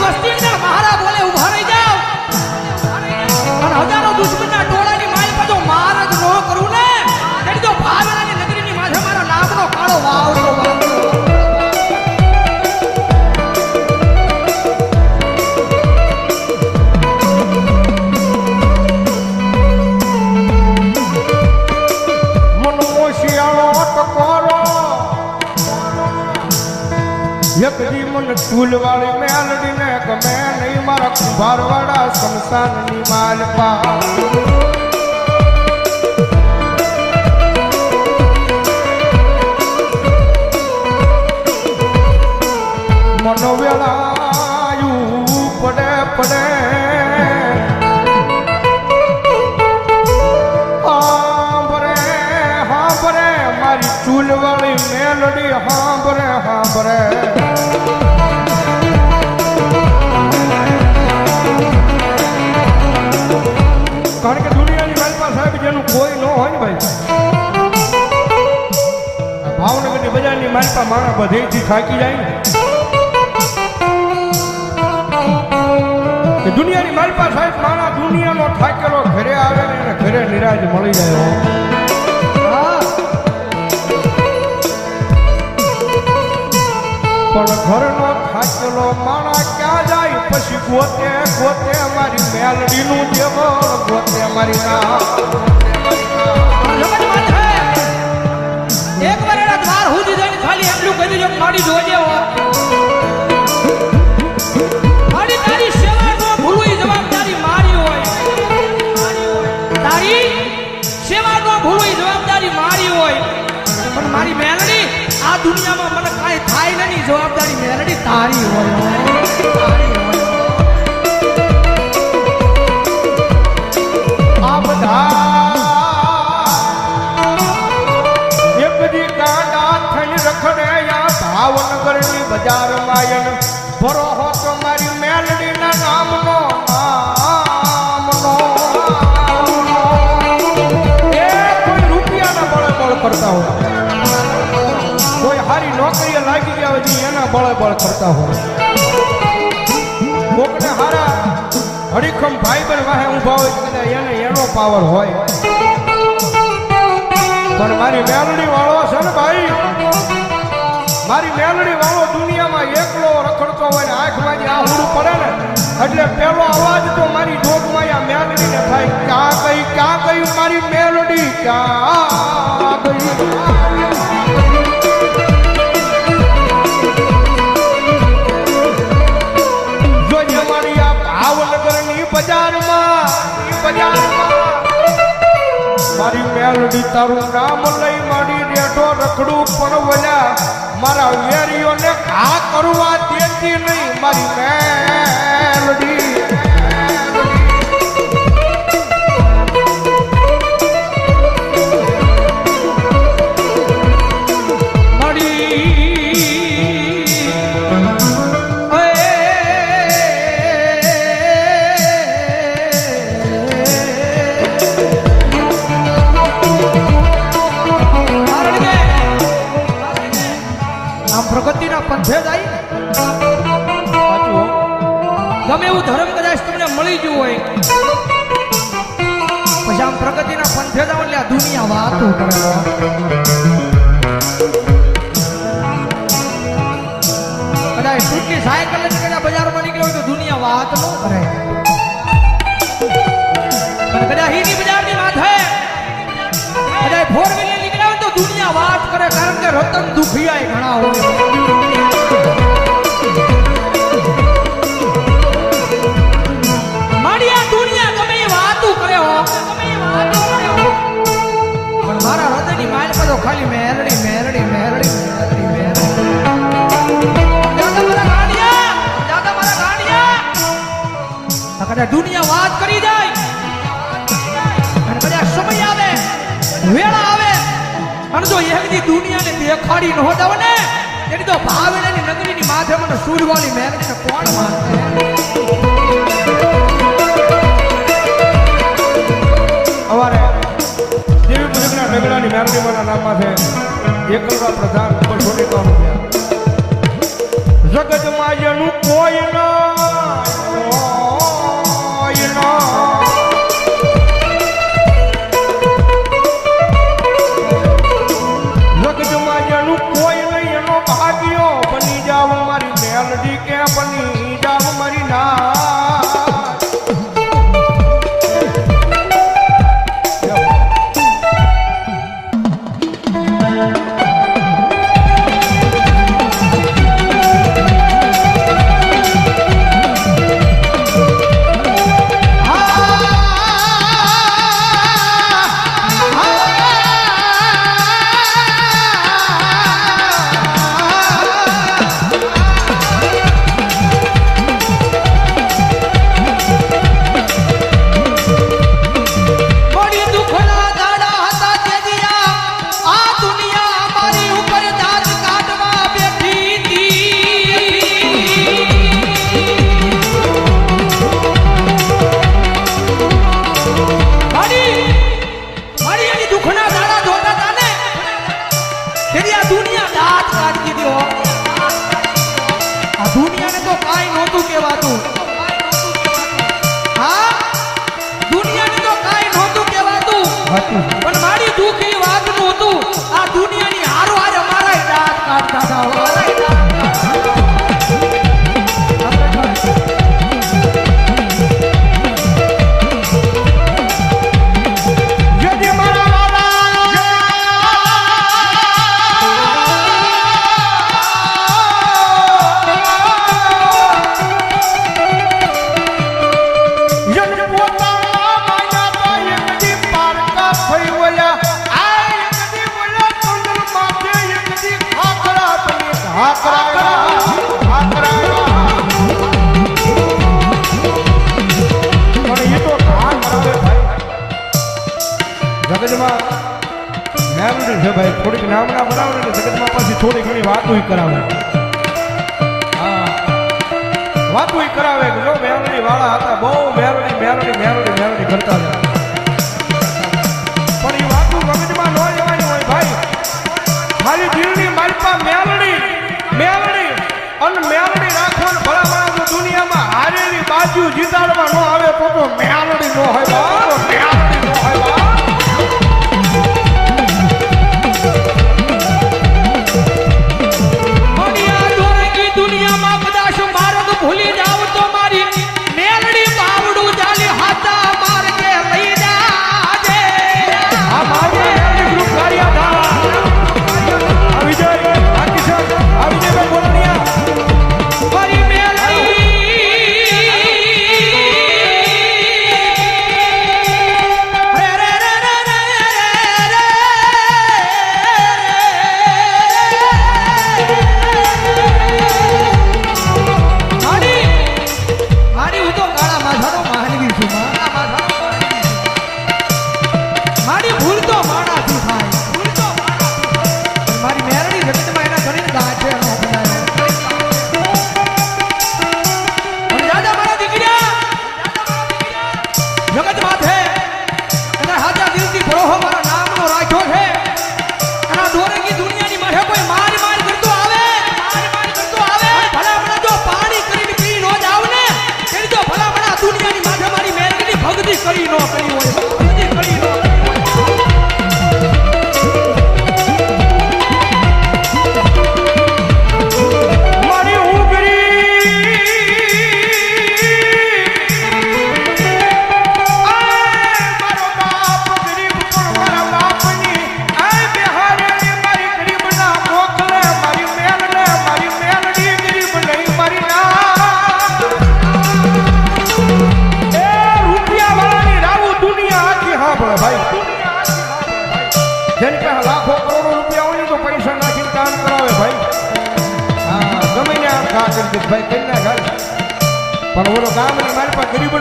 મારી યકજી મન ટૂલવાળી મેલડીને ગમે નહીં મારા કુંભારવાળા શમશાનની માલપા મનોવેળાયું હાંભરે હાંભરે. કારણ કે દુનિયાની માલપા સાહેબ જેનું કોઈ ન હોય ને ભાઈ. ભાવનગરની બજારની માલપા માણા બધેથી થાકી જાય ને. દુનિયાની માલપા સાહેબ મારા દુનિયાનો થાકેલો ઘરે આવે ને ઘરે નિરાજ મળી જાય. પણ ઘરનો થાકેલો માણા ક્યાં જાય? પછી ગોતે ગોતે મારી મેલડીનું દેવળ, ગોતે મારી ના. એક વાર દ્વાર સુધી જઈને ખાલી એટલું કહી દેજો માડી જોજે જવાબદારી મારી હોય. તારી સેવા નો જવાબદારી મારી હોય. મારી મેલડી આ દુનિયામાં મને કાંઈ થાય ઈ જવાબદારી મેલડી તારી હોય. તારી હોય. આ બધા એક દી રખડે આ ભાવનગરની બજારમાં એને ભરો હો તો મારી મેલડીના નામનો કરતા હોય. કોઈ હારી નોકરીએ લાગી ગયા હોય એના બળે બળ કરતા હોય. કોકને હારા હરીખમ ભાઈ બન વાહે ઊભા હોય કદાચ એને એનો પાવર હોય. પણ મારી મેલડી વાળો છે ને ભાઈ? મારી મેલડી વાળો દુનિયામાં એકલો રખડતો હોય ને આંખ આંખમાંથી આહુડું પડે ને, એટલે પેલો અવાજ તો મારી જોગમાં આ મેલડીને થાય. ક્યાં કઈ ક્યાં કઈ મારી મેલડી? ક્યાં ગઈ? તારું નામ લઈ મારી રેઠો રખડું પણ વલ્યા, મારા વેરીઓને ઘા કરવા દેતી નહીં. મારી મેલડી. દુનિયા વાતો કરે. કદાચ ટૂંકી લઈને કદાચ બજારમાં નીકળ્યો તો દુનિયા વાત ન કરે. કદાચ હીની બજારની વાત હે. કદાચ ફોર વ્હીલર નીકળ્યા હોય તો દુનિયા વાત કરે કારણ કે રતન દુખિયા ઘણા હોય. દુનિયાને નહોતા બને એની તો ભાવેલાની નગરીની માથે મને સૂરવાળી મેરડીને કોણ માનશે? ડાવ મરી ના આવે ને જગતમાં પાછી થોડી ઘણી વાતો કરાવે. વાતો કરાવે જો મેરણી વાળા હતા, બહુ મેરણી મેરણી મેરણી મેરણી કરતા હતા ખાલી ભીડની માલપા મેલડી મેલડી અને મેલડી રાખવાનું ભલા ભલા દુનિયામાં હારેલી બાજુ જીતાડવા ન આવે તો મેલડી ન હોય. no,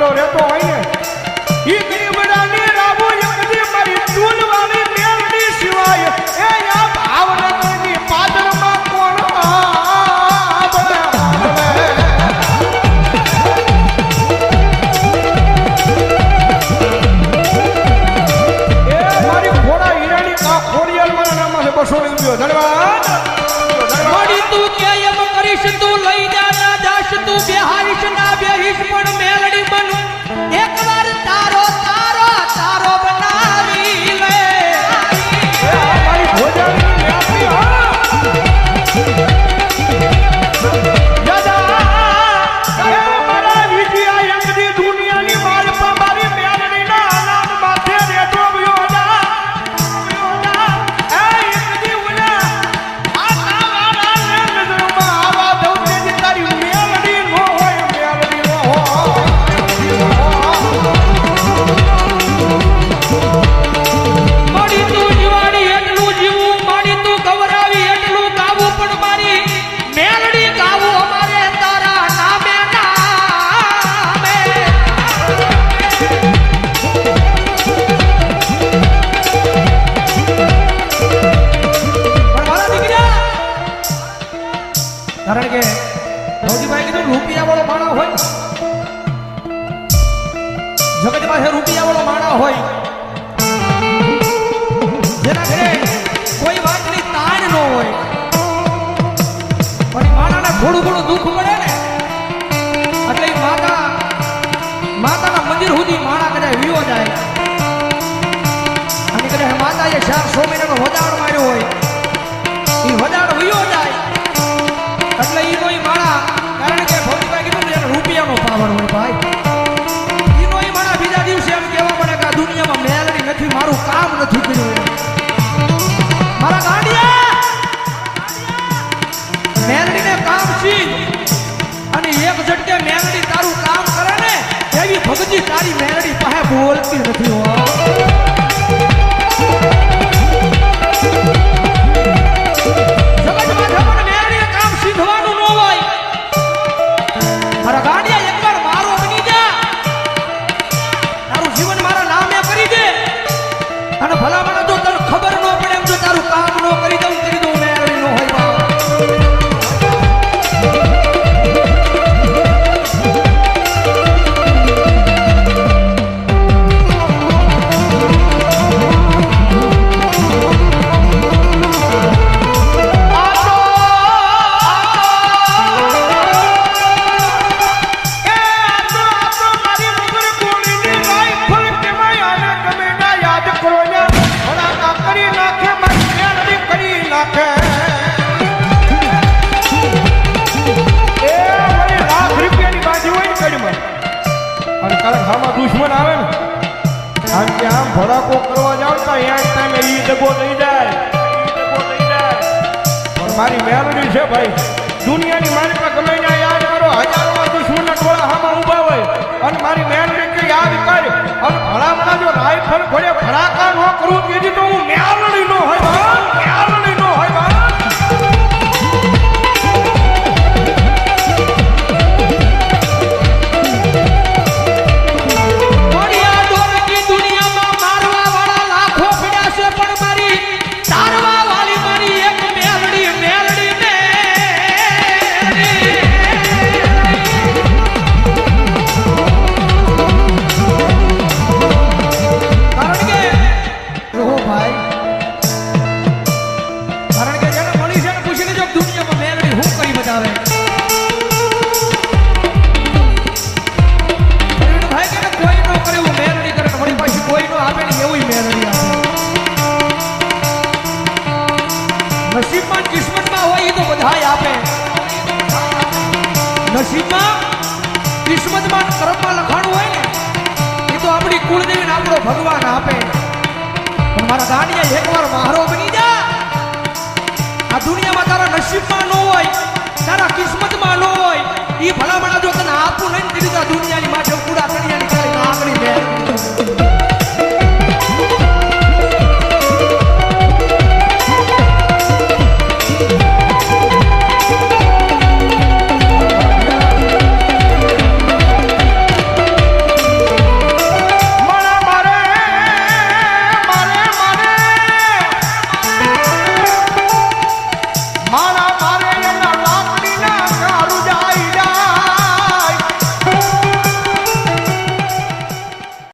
Loreto પાસે રૂપિયા વાળો માણા હોય. જેના ઘરે કદાચ વિયો જાય. અને કદાચ માતાએ ચાર સો મહિનાનો માર્યો હોય. એ વધારો વિયો જાય. એટલે એ કારણ કે ભૌતિકભાઈ કીધું ને રૂપિયાનો પાવર હોય ભાઈ. તેથી મારું કામ નથી કર્યું મારા ગાંડિયા! મેરડીને કામ છીન અને એક ઝટકે મેરડી તારું કામ કરે ને, એવી ભગજી તારી મેરડી પાસે બોલતી નથી હો. મારી મેલડી છે ભાઈ. દુનિયાની મારી પાસે ગમે ત્યાં યાદ કરો હજારો દુશ્મનના ટોળા હામાં ઊભા હોય. અને મારી મેલડી કે યાદ કર, અને ભલામણા જો રાઈફલ ઘોડે ભડાકા ન કરું તેથી તો હું મેલડી નો હોય. મેલડી ને કિસ્મતમાં હોય એ તો બધાય આપે. નસીબમાં કિસ્મતમાં કર્મમાં લખાણું હોય ને એ તો આપણી કુળદેવી આપણો ભગવાન આપે. પણ મારા દાનિયા એકવાર મારો બની જા. આ દુનિયામાં તારા નસીબમાં ન હોય, તારા કિસ્મતમાં ન હોય એ ભલા